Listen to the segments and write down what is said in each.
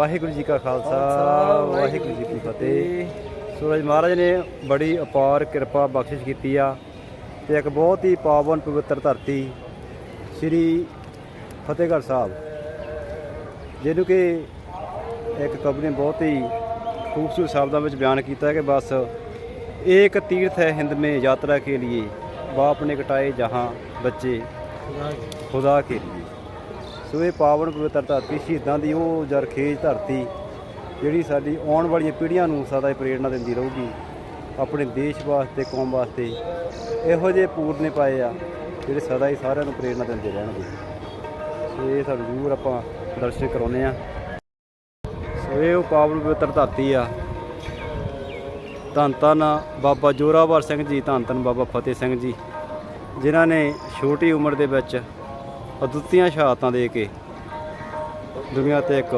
ਵਾਹਿਗੁਰੂ ਜੀ ਕਾ ਖਾਲਸਾ ਵਾਹਿਗੁਰੂ ਜੀ ਕੀ ਫਤਿਹ। ਸੂਰਜ ਮਹਾਰਾਜ ਨੇ ਬੜੀ ਅਪਾਰ ਕਿਰਪਾ ਬਖਸ਼ਿਸ਼ ਕੀਤੀ ਆ ਤੇ ਇੱਕ ਬਹੁਤ ਹੀ ਪਾਵਨ ਪਵਿੱਤਰ ਧਰਤੀ ਸ੍ਰੀ ਫਤਿਹਗੜ੍ਹ ਸਾਹਿਬ ਜਿਹਨੂੰ ਕਿ ਇੱਕ ਕਵੀ ਨੇ ਬਹੁਤ ਹੀ ਖੂਬਸੂਰਤ ਸ਼ਬਦਾਂ ਵਿੱਚ ਬਿਆਨ ਕੀਤਾ ਕਿ ਬਸ ਇੱਕ ਤੀਰਥ ਹੈ ਹਿੰਦ ਮੇ ਯਾਤਰਾ ਕੇ ਲਈ ਬਾਪ ਨੇ ਕਟਾਏ ਜਹਾਂ ਬੱਚੇ ਖੁਦਾ ਕੇ। ਲਈ ਸੋ ਇਹ ਪਾਵਨ ਪਵਿੱਤਰ ਧਰਤੀ ਸ਼ਹੀਦਾਂ ਦੀ ਉਹ ਜਰਖੇਜ ਧਰਤੀ ਜਿਹੜੀ ਸਾਡੀ ਆਉਣ ਵਾਲੀਆਂ ਪੀੜ੍ਹੀਆਂ ਨੂੰ ਸਦਾ ਹੀ ਪ੍ਰੇਰਣਾ ਦਿੰਦੀ ਰਹੂਗੀ, ਆਪਣੇ ਦੇਸ਼ ਵਾਸਤੇ, ਕੌਮ ਵਾਸਤੇ, ਇਹੋ ਜਿਹੇ ਪੂਰਨੇ ਪਾਏ ਆ ਜਿਹੜੇ ਸਦਾ ਹੀ ਸਾਰਿਆਂ ਨੂੰ ਪ੍ਰੇਰਣਾ ਦਿੰਦੇ ਰਹਿਣਗੇ। ਸੋ ਇਹ ਸਾਨੂੰ ਜ਼ਰੂਰ ਆਪਾਂ ਦਰਸ਼ਨ ਕਰਾਉਨੇ ਆ ਸੋ ਇਹ ਉਹ ਪਾਵਨ ਪਵਿੱਤਰ ਧਰਤੀ ਆ। ਧੰਨ ਧੰਨ ਬਾਬਾ ਜੋਰਾਵਰ ਸਿੰਘ ਜੀ, ਧੰਨ ਧੰਨ ਬਾਬਾ ਫਤਿਹ ਸਿੰਘ ਜੀ, ਜਿਨ੍ਹਾਂ ਨੇ ਛੋਟੀ ਉਮਰ ਦੇ ਵਿੱਚ ਅਦੁੱਤੀਆਂ ਸ਼ਹਾਦਤਾਂ ਦੇ ਕੇ ਦੁਨੀਆ ਤੇ ਇੱਕ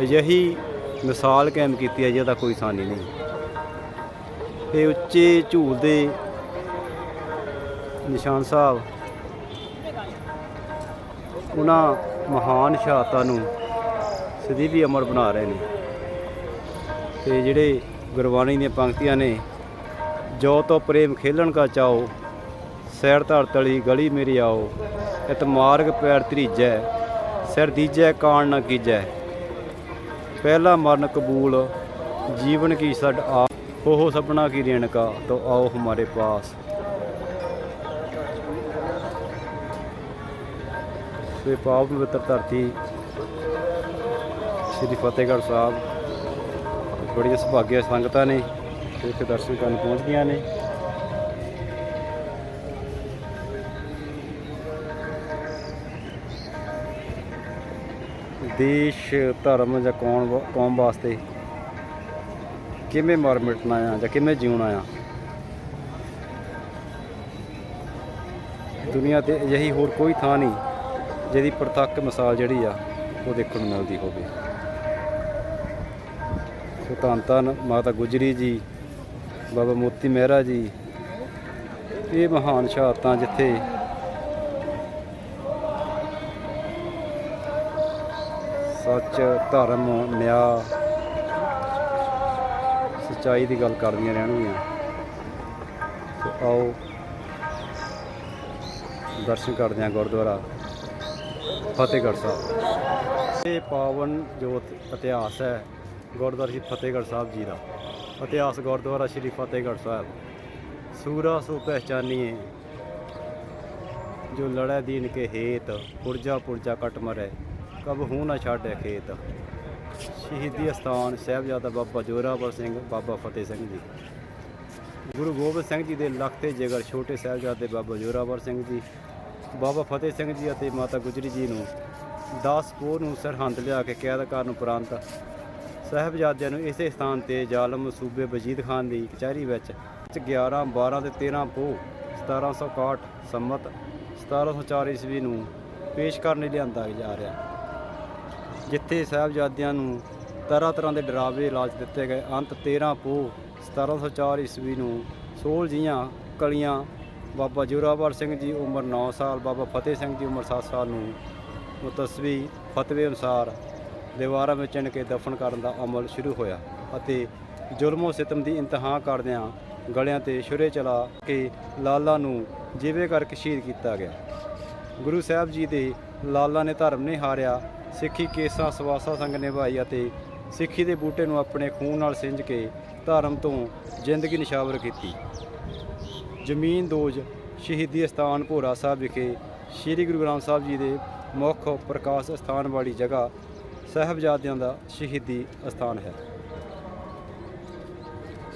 ਅਜਿਹੀ ਮਿਸਾਲ ਕਾਇਮ ਕੀਤੀ ਹੈ ਜਿਹਦਾ ਕੋਈ ਸਾਨੀ ਨਹੀਂ। ਇਹ ਉੱਚੇ ਝੂਲ ਦੇ ਨਿਸ਼ਾਨ ਸਾਹਿਬ ਉਹਨਾਂ ਮਹਾਨ ਸ਼ਹਾਦਤਾਂ ਨੂੰ ਸਦੀਵੀ ਅਮਰ ਬਣਾ ਰਹੇ ਨੇ। ਤੇ ਜਿਹੜੇ ਗੁਰਬਾਣੀ ਦੀਆਂ ਪੰਕਤੀਆਂ ਨੇ, ਜੋ ਤੋਂ ਪ੍ਰੇਮ ਖੇਲਣ ਕਾ ਚਾਓ ਸੈਰ ਧਰ ਤਲੀ ਗਲੀ ਮੇਰੀ ਆਓ ਇਤ ਮਾਰਗ ਪੈਰ ਤਰੀਜੈ ਸਿਰ ਦੀਜੈ ਕਾਣ ਨਾ ਕੀਜੈ। ਪਹਿਲਾ ਮਰਨ ਕਬੂਲ, ਜੀਵਨ ਕੀ ਛੱਡ ਆ। ਉਹ ਸਪਨਾ ਕੀ ਰੇਣਕਾ ਤੋ ਆਓ ਹਮਾਰੇ ਪਾਸ। ਸੇ ਪਾਵਨ ਪਵਿੱਤਰ ਧਰਤੀ, ਸ੍ਰੀ ਫਤਿਹਗੜ੍ਹ ਸਾਹਿਬ, ਬੜੀਆਂ ਸੁਭਾਗਿਆ ਸੰਗਤਾਂ ਨੇ, ਤੇ ਇੱਥੇ ਦਰਸ਼ਨ ਕਰਨ ਪਹੁੰਚਦੀਆਂ ਨੇ। ਦੇਸ਼, ਧਰਮ ਜਾਂ ਕੌਮ ਕੌਮ ਵਾਸਤੇ ਕਿਵੇਂ ਮਰ ਮਿਟਣਾ ਆ ਜਾਂ ਕਿਵੇਂ ਜਿਉਣਾ ਆ? ਦੁਨੀਆ ਤੇ ਅਜਿਹੀ ਹੋਰ ਕੋਈ ਥਾਂ ਨਹੀਂ ਜਿਹਦੀ ਪ੍ਰਤੱਖ ਮਿਸਾਲ ਜਿਹੜੀ ਆ, ਉਹ ਦੇਖਣ ਨੂੰ ਮਿਲਦੀ ਹੋਵੇ। ਸੋ ਧੰਨ ਧੰਨ ਮਾਤਾ ਗੁਜਰੀ ਜੀ, ਬਾਬਾ ਮੋਤੀ ਮਹਿਰਾ ਜੀ, ਇਹ ਮਹਾਨ ਸ਼ਹਾਦਤਾਂ ਜਿੱਥੇ ਸੱਚ, ਧਰਮ, ਨਿਆਂ। ਸਚਾਈ ਦੀ ਗੱਲ ਕਰਦੀਆਂ ਰਹਿਣਗੀਆਂ। ਸੋ ਆਓ, ਦਰਸ਼ਨ ਕਰਦੇ ਹਾਂ ਗੁਰਦੁਆਰਾ ਫਤਿਹਗੜ੍ਹ ਸਾਹਿਬ। ਇਹ ਪਾਵਨ ਜੋਤ ਇਤਿਹਾਸ ਹੈ, ਗੁਰਦੁਆਰਾ ਸ਼੍ਰੀ ਫਤਿਹਗੜ੍ਹ ਸਾਹਿਬ ਜੀ ਦਾ। ਇਤਿਹਾਸ ਗੁਰਦੁਆਰਾ ਸ਼੍ਰੀ ਫਤਿਹਗੜ੍ਹ ਸਾਹਿਬ। ਸੂਰਾ ਸੋ ਪਹਿਚਾਨੀਏ, ਜੋ ਲੜੈ ਦੀਨ ਕੇ ਹੇਤ, ਪੁਰਜਾ ਪੁਰਜਾ ਕਟ ਮਰੈ। ਕਬ ਹੂੰ ਨਾ ਛਾੜੈ ਖੇਤ। ਸ਼ਹੀਦੀ ਅਸਥਾਨ ਸਾਹਿਬਜ਼ਾਦਾ ਬਾਬਾ ਜੋਰਾਵਰ ਸਿੰਘ, ਬਾਬਾ ਫਤਿਹ ਸਿੰਘ ਜੀ। ਗੁਰੂ ਗੋਬਿੰਦ ਸਿੰਘ ਜੀ ਦੇ ਲਖਤੇ ਜਿਗਰ ਛੋਟੇ ਸਾਹਿਬਜ਼ਾਦੇ ਬਾਬਾ ਜੋਰਾਵਰ ਸਿੰਘ ਜੀ, ਬਾਬਾ ਫਤਿਹ ਸਿੰਘ ਜੀ ਅਤੇ ਮਾਤਾ ਗੁਜਰੀ ਜੀ ਨੂੰ 10 ਪੋਹ ਨੂੰ ਸਰਹੰਦ ਲਿਆ ਕੇ ਕੈਦ ਕਰਨ ਉਪਰੰਤ ਸਾਹਿਬਜ਼ਾਦਿਆਂ ਨੂੰ ਇਸੇ ਸਥਾਨ ਤੇ ਜ਼ਾਲਮ ਸੂਬੇ ਵਜੀਦ ਖਾਨ ਦੀ ਕਚਹਿਰੀ ਵਿੱਚ 11 12 ਤੇ 13 ਪੋਹ 1761 ਸੰਮਤ 1704 ਈਸਵੀ ਨੂੰ ਪੇਸ਼ ਕਰਨ ਲਈ ਲਿਆਂਦਾ ਜਾ ਰਿਹਾ। ਜਿੱਥੇ ਸਾਹਿਬਜ਼ਾਦਿਆਂ ਨੂੰ ਤਰ੍ਹਾਂ ਤਰ੍ਹਾਂ ਦੇ ਡਰਾਵੇ ਇਲਾਜ ਦਿੱਤੇ ਗਏ। ਅੰਤ 13 ਪੋਹ 1704 ਈਸਵੀ ਨੂੰ ਸੋਲ ਜੀਆਂ ਕਲੀਆਂ ਬਾਬਾ ਜੋਰਾਵਰ ਸਿੰਘ ਜੀ ਉਮਰ 9 ਸਾਲ, ਬਾਬਾ ਫਤਿਹ ਸਿੰਘ ਜੀ ਉਮਰ 7 ਸਾਲ ਨੂੰ ਮੁਤਸਵੀ ਫਤਵੇ ਅਨੁਸਾਰ ਦੀਵਾਰਾਂ ਵਿੱਚ ਚਿਣ ਕੇ ਦਫਨ ਕਰਨ ਦਾ ਅਮਲ ਸ਼ੁਰੂ ਹੋਇਆ ਅਤੇ ਜ਼ੁਲਮੋ ਸਿਤਮ ਦੀ ਇੰਤਹਾ ਕਰਦਿਆਂ ਗਲਿਆਂ ਤੇ ਛੁਰੇ ਚਲਾ ਕੇ ਲਾਲਾ ਨੂੰ ਜਿਵੇਂ ਕਰਕੇ ਸ਼ਹੀਦ ਕੀਤਾ ਗਿਆ। ਗੁਰੂ ਸਾਹਿਬ ਜੀ ਦੇ ਲਾਲਾ ਨੇ ਧਰਮ ਨਹੀਂ ਹਾਰਿਆ। ਸਿੱਖੀ ਕੇਸਾਂ, ਸਵਾਸਾ ਸੰਗ ਨਿਭਾਈ ਅਤੇ ਸਿੱਖੀ ਦੇ ਬੂਟੇ ਨੂੰ ਆਪਣੇ ਖੂਨ ਨਾਲ ਸਿੰਜ ਕੇ ਧਰਮ ਤੋਂ ਜ਼ਿੰਦਗੀ ਨਿਸ਼ਾਵਰ ਕੀਤੀ। ਜ਼ਮੀਨ ਦੋਜ ਸ਼ਹੀਦੀ ਸਥਾਨ ਭੋਰਾ ਸਾਹਿਬ ਵਿਖੇ ਸ੍ਰੀ ਗੁਰੂ ਗ੍ਰੰਥ ਸਾਹਿਬ ਜੀ ਦੇ ਮੁੱਖ ਪ੍ਰਕਾਸ਼ ਸਥਾਨ ਵਾਲੀ ਜਗ੍ਹਾ ਸਾਹਿਬਜ਼ਾਦਿਆਂ ਦਾ ਸ਼ਹੀਦੀ ਸਥਾਨ ਹੈ।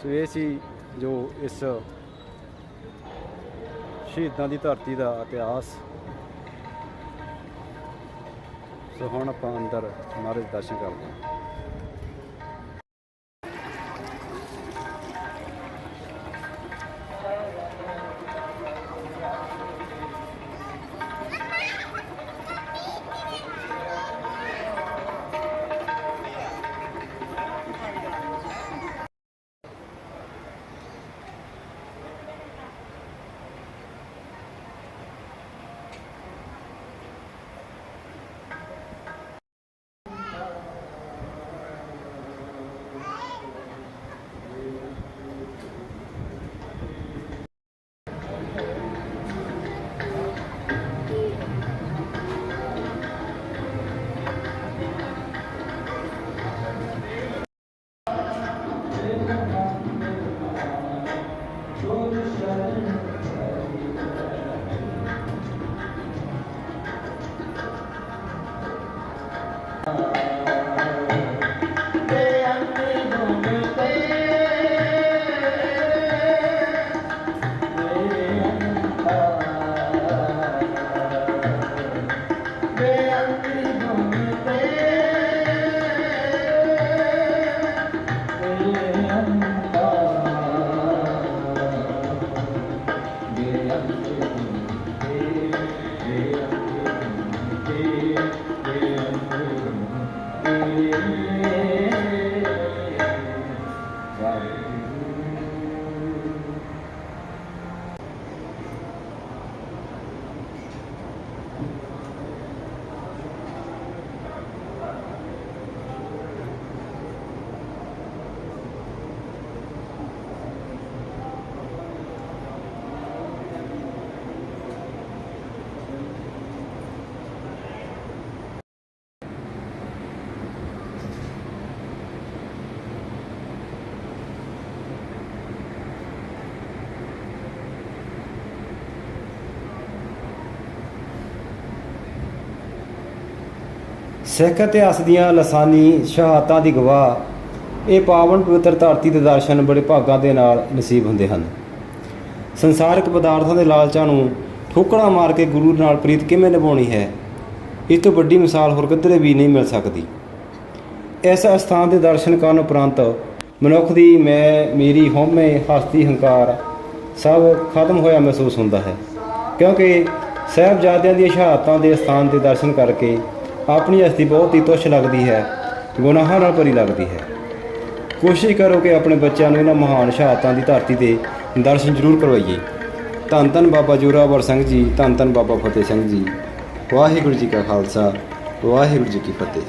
ਸੋ ਇਹ ਸੀ ਜੋ ਇਸ ਸ਼ਹੀਦਾਂ ਦੀ ਧਰਤੀ ਦਾ ਇਤਿਹਾਸ। ਸੋ ਹੁਣ ਆਪਾਂ ਅੰਦਰ ਮਹਾਰਾਜ ਦਰਸ਼ਨ ਕਰਦੇ ਹਾਂ। ਸਿੱਖ ਇਤਿਹਾਸ ਦੀਆਂ ਲਸਾਨੀ ਸ਼ਹਾਦਤਾਂ ਦੀ ਗਵਾਹ, ਇਹ ਪਾਵਨ ਪਵਿੱਤਰ ਧਰਤੀ ਦੇ ਦਰਸ਼ਨ ਬੜੇ ਭਾਗਾਂ ਦੇ ਨਾਲ ਨਸੀਬ ਹੁੰਦੇ ਹਨ। ਸੰਸਾਰਿਕ ਪਦਾਰਥਾਂ ਦੇ ਲਾਲਚਾਂ ਨੂੰ ਠੋਕਰਾਂ ਮਾਰ ਕੇ ਗੁਰੂ ਨਾਲ ਪ੍ਰੀਤ ਕਿਵੇਂ ਨਿਭਾਉਣੀ ਹੈ? ਇਸ ਤੋਂ ਵੱਡੀ ਮਿਸਾਲ ਹੋਰ ਕਿਧਰੇ ਵੀ ਨਹੀਂ ਮਿਲ ਸਕਦੀ। ਇਸ ਅਸਥਾਨ ਦੇ ਦਰਸ਼ਨ ਕਰਨ ਉਪਰੰਤ ਮਨੁੱਖ ਦੀ ਮੈਂ, ਮੇਰੀ, ਹਉਮੈ, ਹਸਤੀ, ਹੰਕਾਰ ਸਭ ਖਤਮ ਹੋਇਆ ਮਹਿਸੂਸ ਹੁੰਦਾ ਹੈ। ਕਿਉਂਕਿ ਸਾਹਿਬਜ਼ਾਦਿਆਂ ਦੀਆਂ ਸ਼ਹਾਦਤਾਂ ਦੇ ਸਥਾਨ ਦੇ ਦਰਸ਼ਨ ਕਰਕੇ ਆਪਣੀ ਹਸਤੀ ਬਹੁਤ ਹੀ ਤੁੱਛ ਲੱਗਦੀ ਹੈ, ਗੁਨਾਹਾਂ ਨਾਲ ਭਰੀ ਲੱਗਦੀ ਹੈ। ਕੋਸ਼ਿਸ਼ ਕਰੋ ਕਿ ਆਪਣੇ ਬੱਚਿਆਂ ਨੂੰ ਇਹਨਾਂ ਮਹਾਨ ਸ਼ਹਾਦਤਾਂ ਦੀ ਧਰਤੀ 'ਤੇ ਦਰਸ਼ਨ ਜ਼ਰੂਰ ਕਰਵਾਈਏ। ਧੰਨ ਧੰਨ ਬਾਬਾ ਜੋਰਾਵਰ ਸਿੰਘ ਜੀ, ਧੰਨ ਧੰਨ ਬਾਬਾ ਫਤਿਹ ਸਿੰਘ ਜੀ। ਵਾਹਿਗੁਰੂ ਜੀ ਕਾ ਖਾਲਸਾ, ਵਾਹਿਗੁਰੂ ਜੀ ਕੀ ਫਤਿਹ।